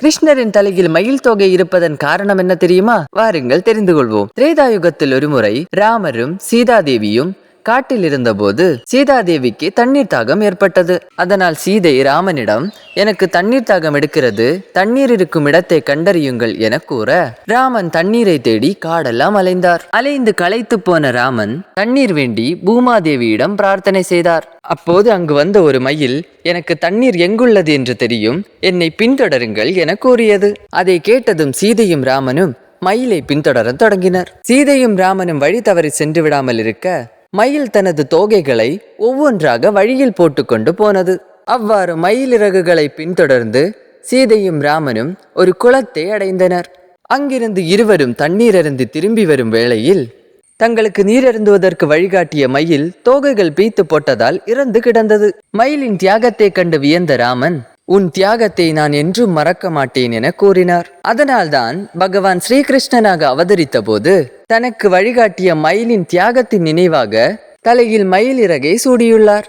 கிருஷ்ணரின் தலையில் மயில் தொகை இருப்பதன் காரணம் என்ன தெரியுமா? வாருங்கள் தெரிந்து கொள்வோம். திரேதாயுகத்தில் ஒருமுறை ராமரும் சீதாதேவியும் காட்டில் இருந்தபோது சீதாதேவிக்கு தண்ணீர் தாகம் ஏற்பட்டது. அதனால் சீதை ராமனிடம் எனக்கு தண்ணீர் தாகம் எடுக்கிறது தண்ணீர் இருக்கும் இடத்தை கண்டறியுங்கள் என கூற ராமன் தண்ணீரை தேடி காடெல்லாம் அலைந்தார். அலைந்து களைத்து போன ராமன் தண்ணீர் வேண்டி பூமாதேவியிடம் பிரார்த்தனை செய்தார். அப்போது அங்கு வந்த ஒரு மயில் எனக்கு தண்ணீர் எங்குள்ளது என்று தெரியும் என்னை பின்தொடருங்கள் என கூறியது. அதை கேட்டதும் சீதையும் ராமனும் மயிலை பின்தொடரத் தொடங்கினர். சீதையும் ராமனும் வழி தவறி சென்று விடாமல் இருக்க மயில் தனது தோகைகளை ஒவ்வொன்றாக வழியில் போட்டுக்கொண்டு போனது. அவ்வாறு மயிலிறகுகளை பின்தொடர்ந்து சீதையும் ராமனும் ஒரு குளத்தை அடைந்தனர். அங்கிருந்து இருவரும் தண்ணீர் அருந்து திரும்பி வரும் வேளையில் தங்களுக்கு நீர் அருந்துவதற்கு வழிகாட்டிய மயில் தோகைகள் பீத்து போட்டதால் இறந்து கிடந்தது. மயிலின் தியாகத்தை கண்டு வியந்த ராமன் உன் தியாகத்தை நான் என்றும் மறக்க மாட்டேன் என கூறினார். அதனால்தான் பகவான் ஸ்ரீகிருஷ்ணனாக அவதரித்த போது தனக்கு வழிகாட்டிய மயிலின் தியாகத்தின் நினைவாக தலையில் மயில் இறகை சூடியுள்ளார்.